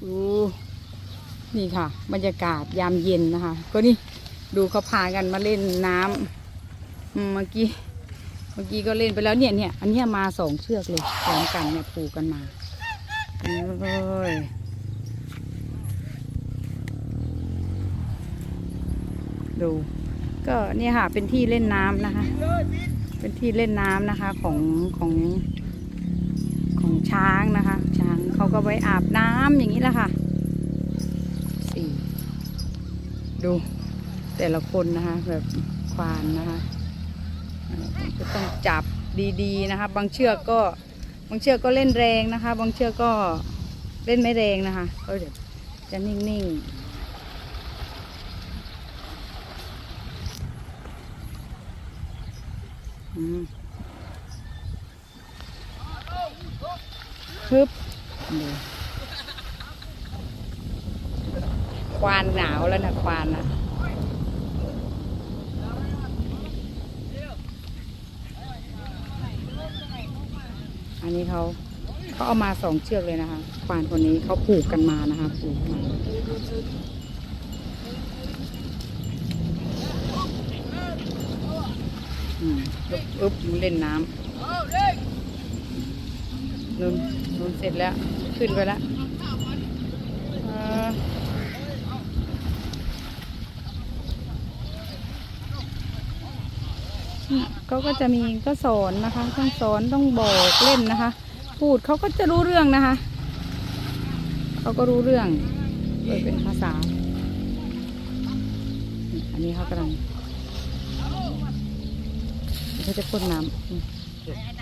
ดูนี่ค่ะ บรรยากาศยามเย็นนะคะ ก็นี่ดูเขาพากันมาเล่นน้ำเมื่อกี้เมื่อกี้ก็เล่นไปแล้วเนี่ยเนี่ยอันเนี้ยมาสองเชือกเลยพร้อมกันเนี่ยผูกกันมาโอ้ยดู ก็เนี่ยค่ะเป็นที่เล่นน้ำนะคะ เป็นที่เล่นน้ำนะคะของของ ของช้างนะคะ ช้างเขาก็ไว้อาบน้ำอย่างนี้แหละค่ะสี่ดู แต่ละคนนะคะ แบบควานนะคะเอ่อก็ต้องจับดีๆนะคะ บางเชือกก็บางเชือกก็เล่นแรงนะคะ บางเชือกก็เล่นไม่แรงนะคะก็เดี๋ยวจะนิ่งๆอืมึบควานหนาวแล้วนะควานนะอันนี้เขาเขาเอามาสองเชือกเลยนะคะควานคนนี้เขาผูกกันมานะคะผูกมาอืมอึ๊บอึ๊บเล่นน้ำ นุ่นนุ่นเสร็จแล้ว ขึ้นไปแล้วเขาก็จะมีก็สอนนะคะต้องสอนต้องบอกเล่นนะคะ พูดเขาก็จะรู้เรื่องนะคะเขาก็รู้เรื่องโดยเป็นภาษา อันนี้เขากำลังเขาจะพ่นน้ำ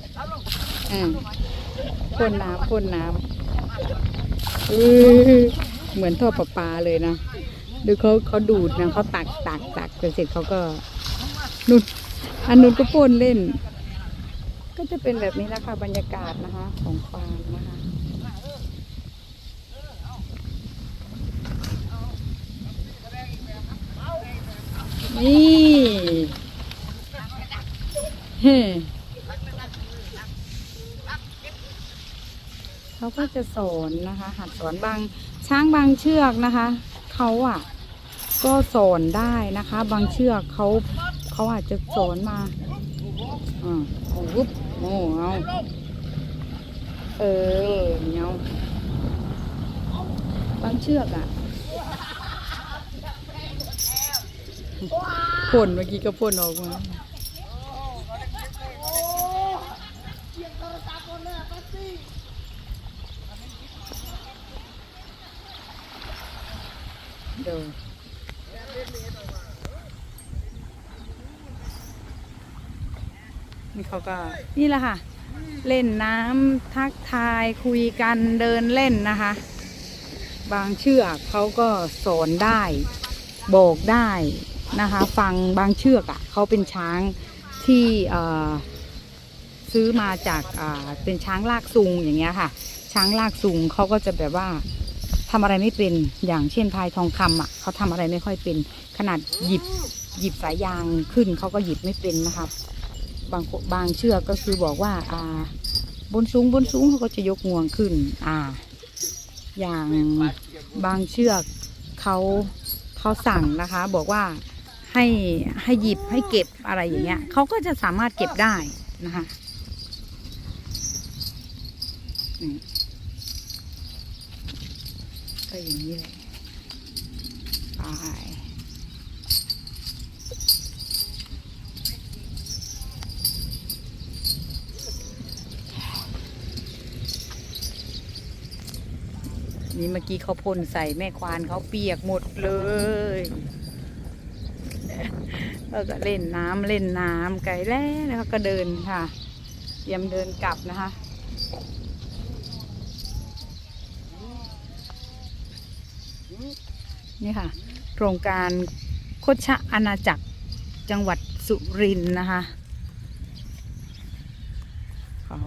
อืมพ่นน้ำพ่นน้ำเออเหมือนท่อประปาเลยนะดูเขาเขาดูดนะเขาตักตักตักเสร็จเขาก็นุ่นอันนู้นก็พ่นเล่น ก็จะเป็นแบบนี้แหละค่ะบรรยากาศนะคะ ของฟาร์มนะคะนี่เฮ้เขา ก็จะสอนนะคะ หัดสอนบางช้างบางเชือกนะคะเขาอะ ก็สอนได้นะคะ บางเชือกเขาเขาอาจจะสอนมาอ่าโอ้วุบโอ้เอาเออเนี้ยบางเชือกอะพ่นเมื่อกี้ก็พ่นออกมา ดูนี่เขาก็นี่แหละค่ะ เล่นน้ำทักทายคุยกันเดินเล่นนะคะ บางเชือกเขาก็สอนได้บอกได้นะคะ ฟังบางเชือกอะ่ะเขาเป็นช้างที่เอ่อซื้อมาจากอ่าเป็นช้างลากซุงอย่างเงี้ยค่ะ ช้างลากซุงเขาก็จะแบบว่า ทำอะไรไม่เป็น อย่างเช่นพายทองคำอะเขาทำอะไรไม่ค่อยเป็น ขนาดหยิบหยิบสายยางขึ้นเขาก็หยิบไม่เป็นนะคะบางบางเชือกก็คือบอกว่า อ่า บนสูงบนสูงเขาก็จะยกงวงขึ้น อ่า อย่างบางเชือกเขาเขาสั่งนะคะ บอกว่าให้ให้หยิบให้เก็บอะไรอย่างเงี้ยเขาก็จะสามารถเก็บได้นะคะ ก็อย่างนี้เลยไปนี่เมื่อกี้เขาพ่นใส่แม่ควานเขาเปียกหมดเลยแล้วก็เล่นน้ำเล่นน้ำไกลแล้วแล้วก็เดินค่ะเตรียมเดินกลับนะคะ นี่ค่ะ โครงการโคชะอาณาจักรจังหวัดสุรินทร์นะคะเขา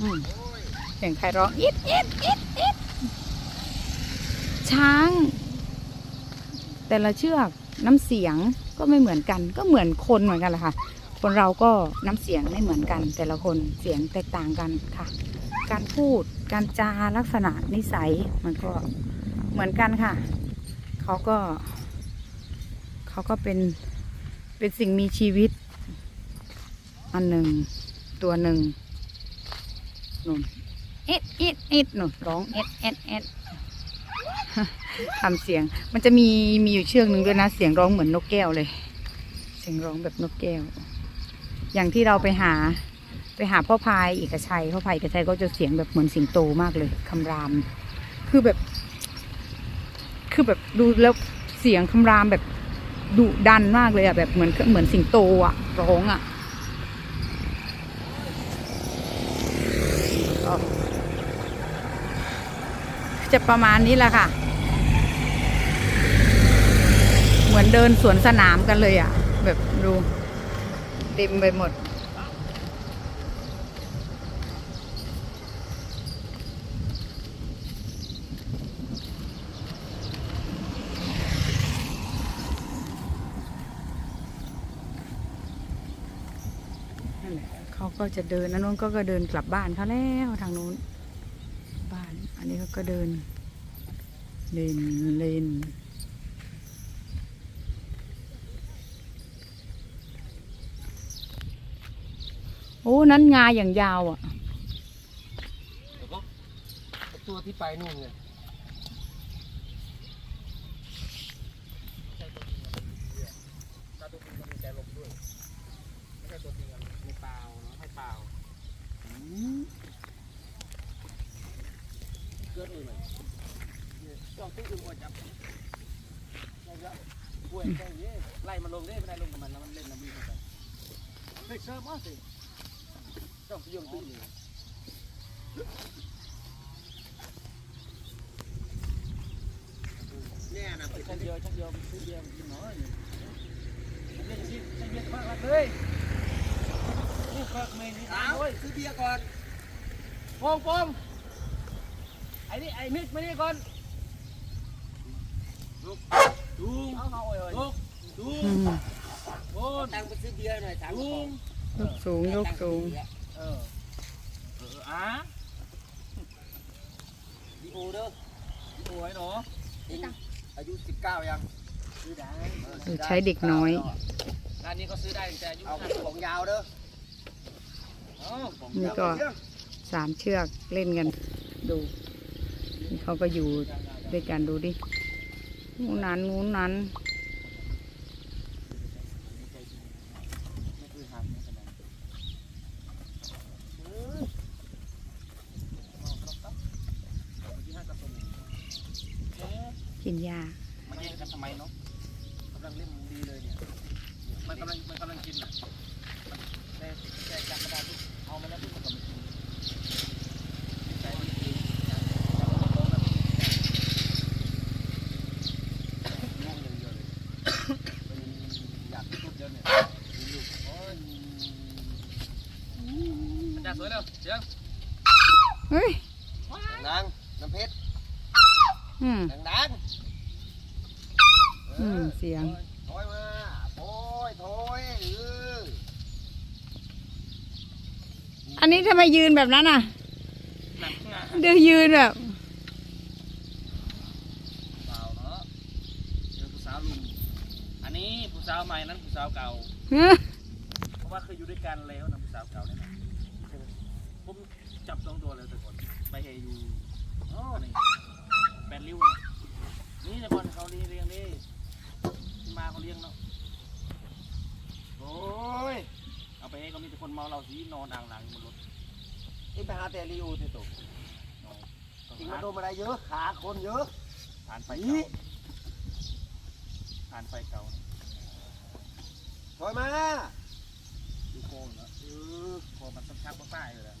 อืมเสียงใครร้องอิดอิดอิดอิดช้าง แต่ละเชือกน้ำเสียงก็ไม่เหมือนกัน ก็เหมือนคนเหมือนกันแหละค่ะ คนเราก็น้ำเสียงไม่เหมือนกัน แต่ละคนเสียงแตกต่างกันค่ะ การพูดการจาลักษณะนิสัยมันก็เหมือนกันค่ะ เขาก็ เขาก็เป็นเป็นสิ่งมีชีวิต อันหนึ่งตัวหนึ่งนุ่นเอ็ดเอ็ดเอ็ดนุ่นร้องเอ็ดเอ็ดเอ็ด ทำเสียง มันจะมีมีอยู่เชือกหนึ่งด้วยนะ เสียงร้องเหมือนนกแก้วเลย เสียงร้องแบบนกแก้ว อย่างที่เราไปหา ไปหาพ่อพายเอกชัยพ่อพายเอกชัยก็จะเสียงแบบเหมือนสิงโตมากเลยคำราม คือแบบ คือแบบดูแล้วเสียงคำรามแบบดุดันมากเลยอะแบบเหมือนเหมือนสิงโตอะร้องอะ จะประมาณนี้แหละค่ะ เหมือนเดินสวนสนามกันเลยอะแบบดูเต็มไปหมด เขาก็จะเดินอันนู้นก็ก็เดินกลับบ้านเขาแล้วทางนู้น บ้าน อันนี้เขา ก็เดิน เล่นเล่นโอ้ นั้นงาอย่างยาวอะ แล้วก็ตัวที่ไปนู่นไงตาตัวจริงมันมีใจลมด้วย ไม่ใช่ตัวจริงมันมีเล่าเนาะให้เปล่าเกิดอื่นเลยจองตู้อื่นหมดจับป่วยใจเย่ไล่มันลงได้ไม่ได้ลงกับมันแล้วมันเล่นน้ำวิ่งเข้าไปเฮ้ยเซิร์ฟมาสิต้องไปโยนตู้อื่นเนี่ยนะชั้นเดียวชั้นเดียวชั้นเดียวกินน้อยชั้นเดียวชั้เดียวมากเลยนี่เพิกเมนนี่เอาซื้อเบียร์ก่อนโป่งโป่ง อ้นี่ไอ้มิกมานี่ก่อนลุกลุงเอาเอาเลยลุกลุอืงมโอ้ตังไปซื้อเบียร์หน่อยตังลุงยกสูงยกสูง เออเอออะดีโอเด้อดีโอไอ้หนูเองอายุสิบเก้ายังซื้อได้เออใช้เด็กน้อย ร้านนี้เขาซื้อได้ตั้งแต่อายุเอาของยาวเด้อเอาของนี่ยาวก็สามเชือกเล่นกัน ดู นี่เขาก็อยู่ด้วยกันดูดิงูนั้นงูนั้นกินยามันแย่งกันทำไมเนาะกำลังเล่นดีเลยเนี่ย มันกำลังมันกำลังกินอะแต่แต่จับกระดาษปุ๊บเอามาแล้วปุ๊บมันก็ไม่กินสัยมันดีจับจับมันโตแบบง่วงอย่างเดียวเลยเป็นอยากทุบเดียวเนี่ยอยู่ๆโอ้ยอาจารย์ สวยเร็วเสียงเฮ้ยดังน้ำเพชรอืมดังดังอืมเสียงถอยมาโอ้ยถอยเอออันนี้ทำไมยืนแบบนั้นอะหนักงาเดี๋ยวยืนแบบเปล่าเนาะเจอผู้สาวลุงอันนี้ผู้สาวใหม่นั้นผู้สาวเก่าเฮ้ยเพราะว่าเคยอยู่ด้วยกันแล้วนะผู้สาวเก่าเนี่ยนะ ผมจับสองตัวเลยแต่ก่อนไปเฮอยู่อ๋อนี่แปดริ้วนะนี่แต่ก่อนเขาเลี้ยงเลี้ยงดิที่มาเขาเลี้ยงเนาะโอ้ยเอาไปให้ก็มีแต่คนเมาเราสีนอนอ่างหลังบนรถนี่ไปหาแต่รีอูที่ตกนอนจริงมันโดนอะไรเยอะขาคนเยอะผ่านไปนี่เผ่านไฟเก่านะถอยมาดูโค้งเหรอเออโค้งมันต้องชักป้าๆอยู่แล้ว